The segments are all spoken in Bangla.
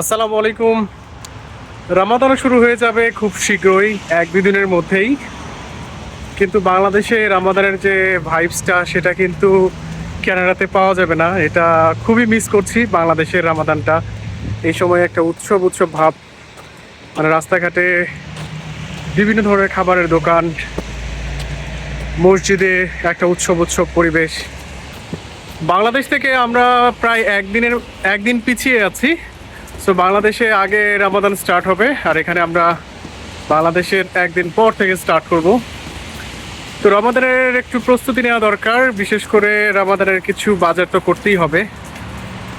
আসসালামু আলাইকুম। রামাদানও শুরু হয়ে যাবে খুব শীঘ্রই, এক দুই দিনের মধ্যেই। কিন্তু বাংলাদেশে রামাদানের যে ভাইবসটা সেটা কিন্তু ক্যানাডাতে পাওয়া যাবে না। এটা খুবই মিস করছি বাংলাদেশের রামাদানটা। এই সময় একটা উৎসব উৎসব ভাব। মানে রাস্তাঘাটে বিভিন্ন ধরনের খাবারের দোকান, মসজিদে একটা উৎসব উৎসব পরিবেশ। বাংলাদেশ থেকে আমরা প্রায় একদিনের, একদিন পিছিয়ে আছি। সো বাংলাদেশে আগে রামাদান স্টার্ট হবে আর এখানে আমরা বাংলাদেশের একদিন পর থেকে স্টার্ট করব। তো রামাদানের একটু প্রস্তুতি নেওয়া দরকার বিশেষ করে রামাদানের কিছু বাজার তো করতেই হবে।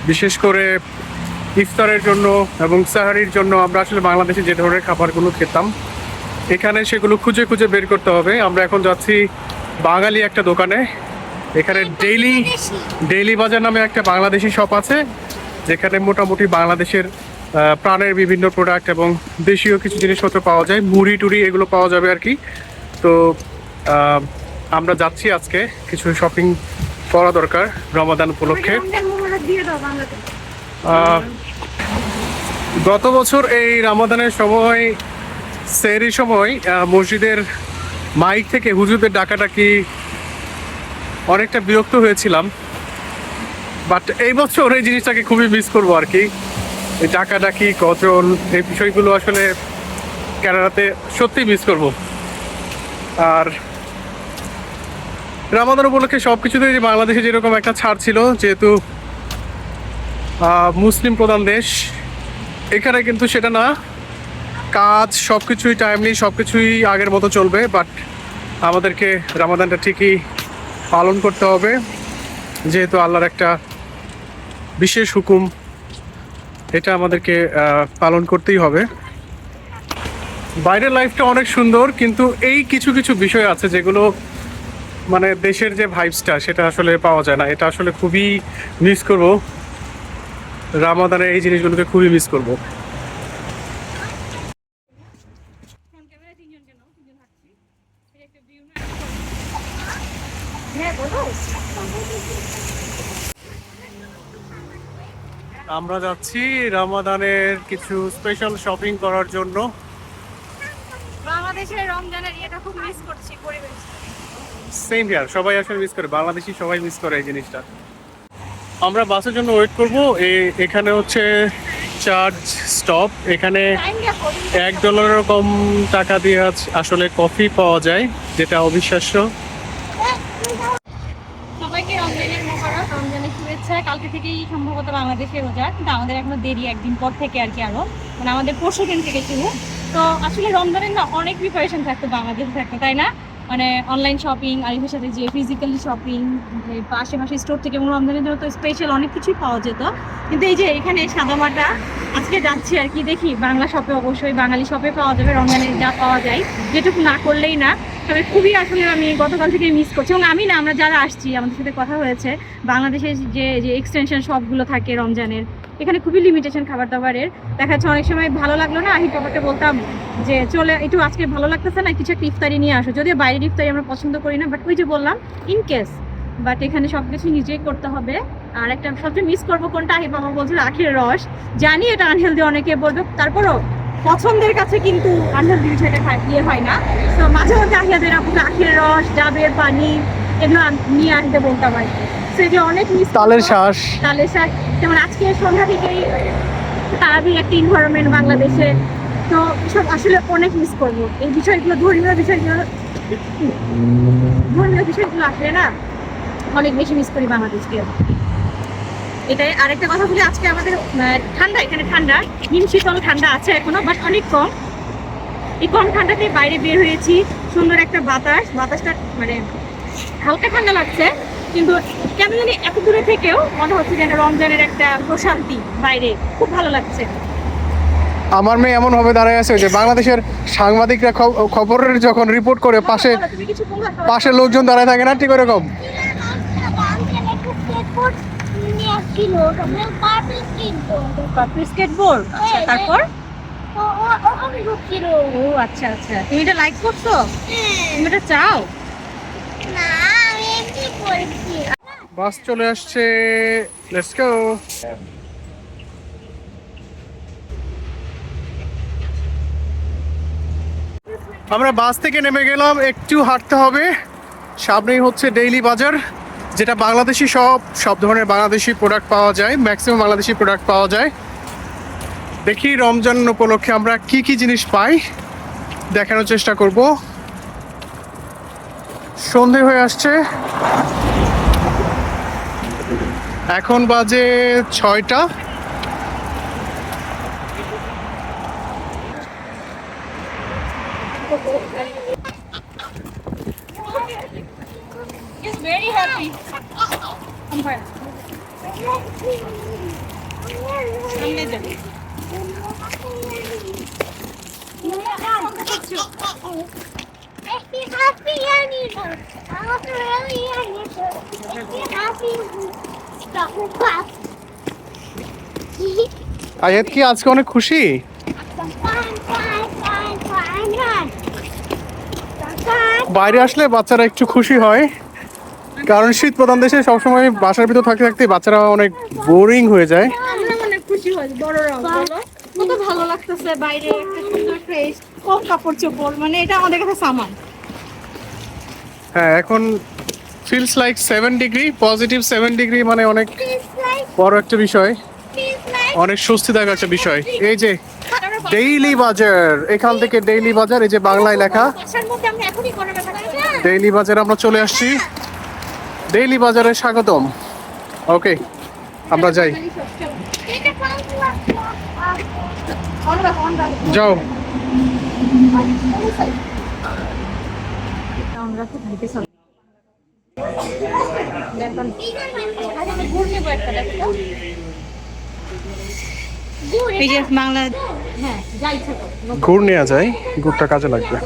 বিশেষ করে ইফতারের জন্য এবং সাহারির জন্য আমরা আসলে বাংলাদেশে যে ধরনের খাবারগুলো খেতাম এখানে সেগুলো খুঁজে খুঁজে বের করতে হবে। আমরা এখন যাচ্ছি বাঙালি একটা দোকানে। এখানে ডেইলি ডেইলি বাজার নামে একটা বাংলাদেশি শপ আছে। যেখানে মোটামুটি বাংলাদেশের প্রাণের বিভিন্ন প্রোডাক্ট এবং দেশীয় কিছু জিনিসপত্র পাওয়া যায়। মুড়ি টুড়ি এগুলো পাওয়া যাবে আর কি। তো আমরা যাচ্ছি আজকে কিছু শপিং করা দরকার রমাদান উপলক্ষে। গত বছর এই রামাদানের সময় সেরি সময় মসজিদের মাইক থেকে হুজুরদের ডাকাডাকি অনেকটা বিরক্ত হয়েছিলাম। বাট এই বছর এই জিনিসটাকে খুবই মিস করব আর কি। এই ডাকাডাকি কজন, এই বিষয়গুলো আসলে ক্যানাডাতে সত্যি মিস করব। আর রামাদান উপলক্ষে সব কিছুতেই যে বাংলাদেশে যেরকম একটা ছাড় ছিল, যেহেতু মুসলিম প্রধান দেশ, এখানে কিন্তু সেটা না। কাজ সব কিছুই টাইমলি সব কিছুই আগের মতো চলবে বাট আমাদেরকে রামাদানটা ঠিকই পালন করতে হবে। যেহেতু আল্লাহর একটা বিশেষ হুকুম এটা আমাদেরকে পালন করতেই হবে। বাইরের লাইফটা অনেক সুন্দর, কিন্তু এই কিছু কিছু বিষয় আছে যেগুলো মানে দেশের যে ভাইবসটা সেটা আসলে পাওয়া যায় না। এটা আসলে খুবই মিস করব। রামাদানের এই জিনিসগুলোকে খুবই মিস করব। আমরা যাচ্ছি রামাদানের কিছু স্পেশাল শপিং করার জন্য। বাংলাদেশের রমজানের ইয়েটা খুব মিস করছি পরিবেশ। সেম ইয়ার সবাই আসলে মিস করে বাংলাদেশি সবাই মিস করে এই জিনিসটা। আমরা বাসের জন্য ওয়েট করব এখানে হচ্ছে চার্জ স্টপ এখানে এক ডলারেরও কম টাকা দিয়ে আসলে কফি পাওয়া যায় যেটা অবিশ্বাস্য। শুভেচ্ছা কালকে থেকেই সম্ভবত বাংলাদেশে রোজা, কিন্তু আমাদের এখনও দেরি একদিন পর থেকে আর কি আরও। মানে আমাদের পরশু দিন থেকে শুরু। তো আসলে রমজানের না অনেক প্রিপারেশন থাকতো বাংলাদেশে থাকতো, তাই না? মানে অনলাইন শপিং আর আরিফের সাথে যে ফিজিক্যালি শপিং আশেপাশে স্টোর থেকে, এবং রমজানের জন্য তো স্পেশাল অনেক কিছুই পাওয়া যেত। কিন্তু এই যে এখানে সাদামাটা, আজকে যাচ্ছি আর কি, দেখি বাংলা শপে অবশ্যই, বাঙালি শপে পাওয়া যাবে রমজানের যা পাওয়া যায়। যেটুকু না করলেই না। তবে খুবই আসলে আমি গতকাল থেকে মিস করছি। এবং আমি না, আমরা যারা আসছি, আমাদের সাথে কথা হয়েছে বাংলাদেশের যে যে এক্সটেনশন শপগুলো থাকে রমজানের, এখানে খুবই লিমিটেশন খাবার দাবারের দেখা যাচ্ছে অনেক সময় ভালো লাগল না আমি পাপাকে বলতাম যে, চলে, একটু আজকে ভালো লাগতেছে না, কিছু একটা ইফতারি নিয়ে আসো। যদিও বাইরের ইফতারি আমরা পছন্দ করি না বাট ওই যে বললাম ইন কেস বাট এখানে সব কিছু নিজেই করতে হবে। আর একটা সবচেয়ে মিস করব কোনটা, আহি বাবা বলছিল, আখের রস। জানি এটা আনহেলদি অনেকে বলবে, তারপরও পছন্দের কাছে কিন্তু আনহেলদি বিষয়টা খায় ইয়ে হয় না। তো মাঝে মধ্যে আহিয়াদের আপনার আখের রস ডাবের পানি এগুলো নিয়ে আনতে বলতাম আর কি। যে অনেক মিস তালের শ্বাস। তালের শাক যেমন আজকে সন্ধ্যা থেকেই তারাবি একটা ইনভায়রনমেন্ট বাংলাদেশে। তো সব আসলে অনেক মিস করব। এই বিষয়গুলো ধর্মীয় বিষয়গুলো ধর্মীয় বিষয়গুলো আসলে না অনেক বেশি মিস করি বাংলাদেশকে এটাই। আরেকটা কথা বলি আজকে আমাদের ঠান্ডা এখানে ঠান্ডা। হিম শীতল ঠান্ডা আছে এখনও বাট অনেক কম। এই কম ঠান্ডাতে বাইরে বের হয়েছি সুন্দর একটা বাতাস। বাতাসটা মানে হালকা ঠান্ডা লাগছে কিন্তু কেন জানি এত দূরে থেকেও মনে হচ্ছে যেন রমজানের একটা প্রশান্তি বাইরে। খুব ভালো লাগছে। আমার মেয়ে এমন ভাবে দাঁড়ায় আছে যে বাংলাদেশের সাংবাদিকরা খবরের যখন রিপোর্ট করে পাশে? পাশে লোকজন দাঁড়ায় থাকে না ঠিক কিনবো পার্পল কিনবো পার্পল স্কেটবোর্ড আচ্ছা তারপর? ও আচ্ছা আচ্ছা। তুমি এটা লাইক করছ? তুমি এটা চাও? না আমি এমনি বলছি বাস চলে আসছে। লেটস গো আমরা বাস থেকে নেমে গেলাম। একটু হাঁটতে হবে। সামনেই হচ্ছে ডেইলি বাজার। যেটা বাংলাদেশি সব সব ধরনের বাংলাদেশি প্রোডাক্ট পাওয়া যায় ম্যাক্সিমাম বাংলাদেশি প্রোডাক্ট পাওয়া যায়। দেখি রমজান উপলক্ষে আমরা কি কি জিনিস পাই, দেখানোর চেষ্টা করব। সন্ধে হয়ে আসছে। এখন বাজে ছয়টা। আয়াত কি আজকে অনেক খুশি? বাইরে আসলে বাচ্চারা একটু খুশি হয়। কারণ শীত প্রধান দেশে সবসময় বাসার ভিতর থাকতে থাকতে বাচ্চারা অনেক বোরিং হয়ে যায়। মানে খুশি হই বড়রাও কত ভালো লাগতেছে বাইরে একটা সুন্দর ফ্রেশ কম কাপড় চোপড় মানে এটা আমাদের কাছে সামান। হ্যাঁ এখন feels like seven degree positive seven degree মানে অনেক বড় একটা বিষয়. অনেক স্বস্তিদায়ক একটা বিষয়। এই যে ডেইলি বাজার এখান থেকে ডেইলি বাজার এই যে বাংলায় লেখা। ডেইলি বাজারে আমরা চলে আসছি। ডেইলি বাজারে স্বাগতম। ওকে আমরা যাই. যাও। ঘুর খুব যায় চল কাজে গুড় নেব একটা দেখো এই যে বাংলা হ্যাঁ যাই থাকো গুড় নেওয়া যায় গুড়টা কাজে লাগবে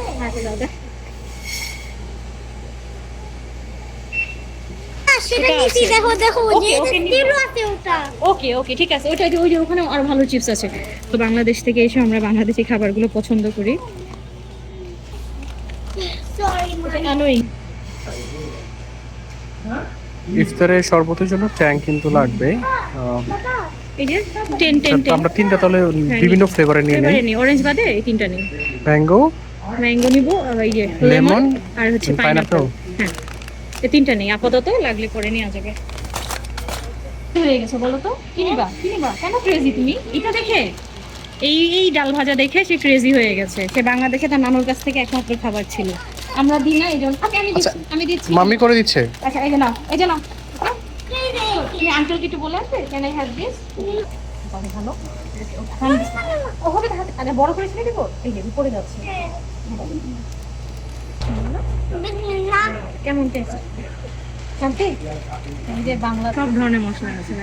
সেটা সেটা নিচে দেখো দেখো ওকে, ওকে, নিবো। আছে ওটা। ওকে ওকে ঠিক আছে। ওইটা ওই যে ওখানে আরও ভালো চিপস আছে। তো বাংলাদেশ থেকে এসে আমরা বাংলাদেশি খাবারগুলো পছন্দ করি। ইফতারে শরবতের জন্য ট্যাঙ্ক কিন্তু লাগবে। টেন আমরা তিনটা তাহলে বিভিন্ন ফ্লেভারে নিয়ে নেই। অরেঞ্জ বাদে এই তিনটা নেই। ম্যাঙ্গো ম্যাঙ্গো নিবো আর এই যে লেমন আর হচ্ছে পাইনাপল হ্যাঁ। এই তিনটা নেই আপাতত লাগলে পরে নেওয়া যাবে। হয়ে গেছে বলো তো। কি নিবা? কেন ক্রেজি তুমি? এটা দেখে। এই এই ডাল ভাজা দেখে সে ক্রেজি হয়ে গেছে। সে বাংলাদেশে তার নানুর কাছ থেকে একমাত্র খাবার ছিল। আমরা দিই না এই জন্য আচ্ছা, আমি দিচ্ছি আমি দিচ্ছি। মাম্মি করে দিচ্ছে। আচ্ছা এই যে নাও এই যে নাও। তুমি আঙ্কেলকে একটু বলে আসবে ক্যান আই হ্যাভ দিস ভালো। ও হবে আরে বড় করে ছেড়ে দেবো এই যে পড়ে যাচ্ছে। কেমন টেস্ট শান্তি? এই যে বাংলা সব ধরনের মশলা আছে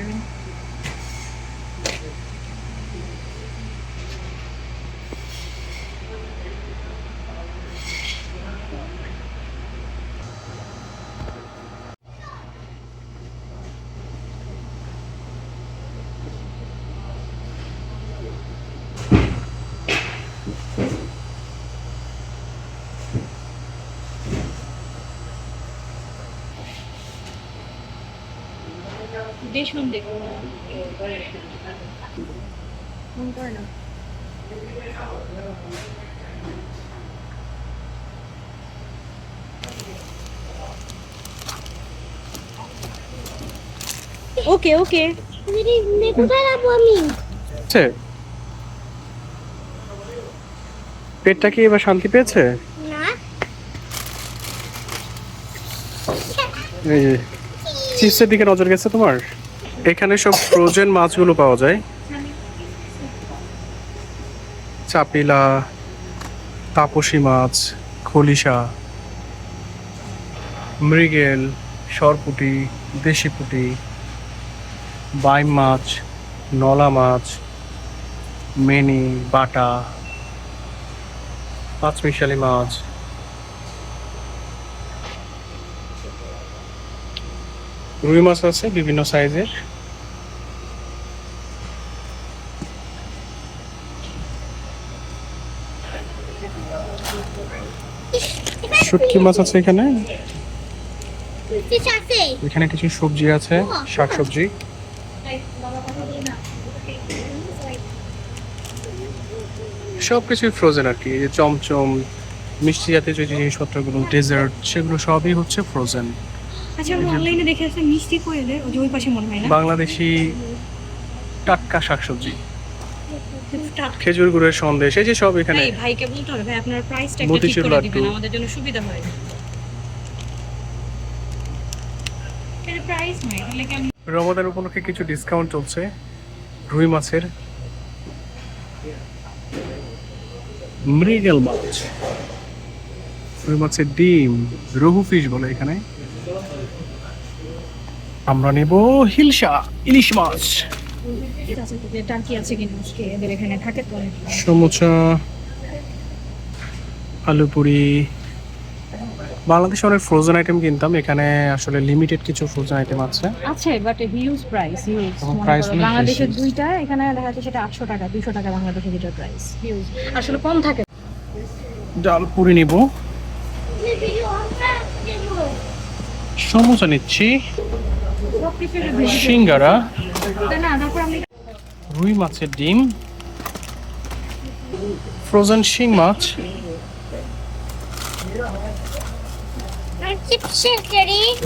দেখেন। দেখুন দেখুন মন করে না ওকে ওকে কোথায় যাব আমি? পেটটা কি এবার শান্তি পেয়েছে? না। এই যে। চিপসের দিকে নজর গেছে তোমার? এখানে সব ফ্রোজেন মাছগুলো পাওয়া যায়। চাপিলা, তাপসী মাছ, খলিশা, মৃগেল, সরপুটি দেশি পুঁটি বাইম মাছ, নলা মাছ, মেনি, বাটা পাঁচমিশালি মাছ রুই মাছ আছে বিভিন্ন সাইজের। শুটকি মাছ আছে এখানে। এখানে কিছু সবজি আছে, শাকসবজি। সব কিছুই ফ্রোজেন আর কি চমচম, মিষ্টি জাতীয় যে জিনিসপত্রগুলো ডেজার্ট সেগুলো সবই হচ্ছে ফ্রোজেন আচ্ছা আমরা অনলাইনে দেখে মিষ্টি কোয়েলের ওই যে ওই পাশে মনে হয় না? বাংলাদেশি টাটকা শাকসবজি। খেজুর গুড়ের সন্দেশ এই যে সব এখানে। ভাই ভাইকে বলতে হবে ভাই আপনার প্রাইসটা একটু ঠিক করে দিবেন আমাদের জন্য সুবিধা হয়। এর প্রাইস নাই তাহলে কি আমি রমাদান উপলক্ষে কিছু ডিসকাউন্ট চলছে রুই মাছের। মৃগেল মাছ। রুই মাছের ডিম রঘু ফিশ বলে এখানে। আমরা নেব হিলসা ইলিশ মাছ। সমুচা আলু পুরি। বাংলাদেশে অনেক ফ্রোজেন আইটেম কিনতাম এখানে আসলে লিমিটেড কিছু ফ্রোজেন আইটেম আছে। আছে but huge price huge price বাংলাদেশের দুইটা এখানে দেখা যাচ্ছে সেটা আটশো টাকা দুশো টাকা বাংলাদেশের দুইটার প্রাইস হিউজ আসলে কম থাকে। ডাল পুরি নিব। সমুচা নিচ্ছি। সিঙ্গারা রুই মাছের ডিম ফ্রোজেন শিং মাছ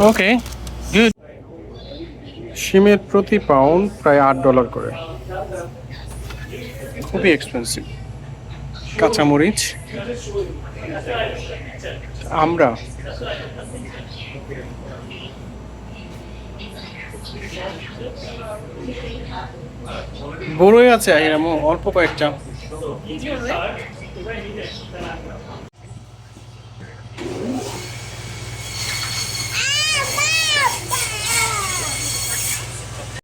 ওকে গুড শিমের প্রতি পাউন্ড প্রায় আট ডলার করে। খুবই এক্সপেন্সিভ কাঁচামরিচ আমরা বড়ই আছে অল্প কয়েকটা।